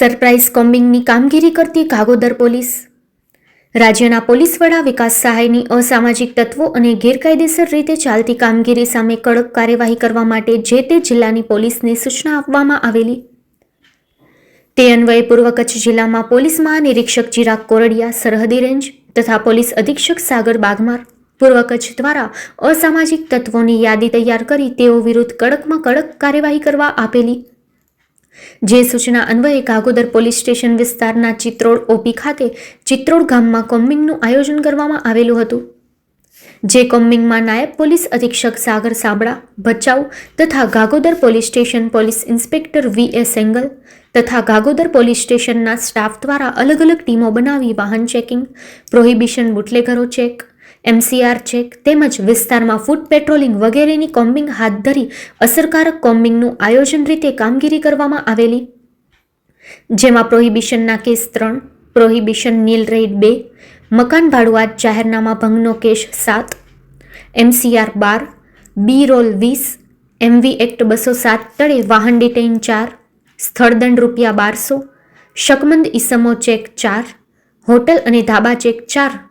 Surprise કોમ્બિંગની કામગીરી કરતી Kagodar police. રાજ્યના પોલીસ વડા વિકાસ સહાયની અસામાજિક તત્વો અને ગેરકાયદેસર રીતે ચાલતી કામગીરી સામે કડક કાર્યવાહી કરવા માટે જે તે જિલ્લાની પોલીસને સૂચના આપવામાં આવેલી. તે અન્વયે પૂર્વ કચ્છ જિલ્લામાં પોલીસ મહાનિરીક્ષક ચિરાગ કોરડિયા, સરહદી રેન્જ તથા પોલીસ અધિક્ષક સાગર બાગમાર, પૂર્વ કચ્છ દ્વારા અસામાજિક તત્વોની યાદી તૈયાર કરી તેઓ વિરુદ્ધ કડકમાં કડક કાર્યવાહી કરવા આપેલી. જે સૂચના અન્વયે કાગોદર પોલીસ સ્ટેશન વિસ્તારના ચિત્રોડ ઓપી ખાતે ચિત્રોડ ગામમાં કોમ્બિંગનું આયોજન કરવામાં આવેલું હતું. જે કોમ્બિંગમાં નાયબ પોલીસ અધિક્ષક સાગર સાબડા ભચાઉ તથા Gagodar police station police inspector V A Sengal તથા ગાગોદર પોલીસ સ્ટેશનના સ્ટાફ દ્વારા અલગ અલગ ટીમો બનાવી વાહન ચેકિંગ, પ્રોહિબિશન બુટલેગરો ચેક એમસીઆર ચેક તેમજ વિસ્તારમાં ફૂટ પેટ્રોલિંગ વગેરેની કોમ્બિંગ હાથ ધરી અસરકારક કોમ્બિંગનું આયોજન રીતે કામગીરી કરવામાં આવેલી. જેમાં પ્રોહિબિશનના કેસ ત્રણ, પ્રોહિબિશન નીલ રેડ બે, મકાન ભાડુઆત જાહેરનામા ભંગનો કેસ સાત એમસીઆર બાર, બી રોલ વીસ એમવી એક્ટ બસો સાત તળે વાહન ડિટેઇન ચાર, સ્થળદંડ રૂપિયા બારસો, શકમંદ ઈસમો ચેક ચાર, હોટલ અને ધાબા ચેક ચાર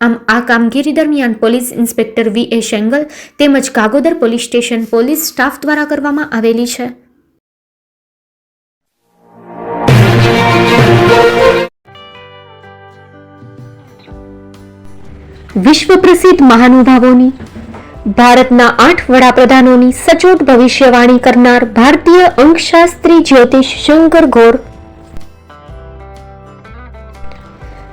આમ આ કામગીરી દરમિયાન police inspector V A Shengal તેમજ Kagodar police station police staff દ્વારા કરવામાં આવેલી છે. વિશ્વ પ્રસિદ્ધ મહાનુભાવોની, ભારતના આઠ વડાપ્રધાનોની સચોટ ભવિષ્યવાણી કરનાર ભારતીય અંકશાસ્ત્રી જ્યોતિષ શંકર ઘોર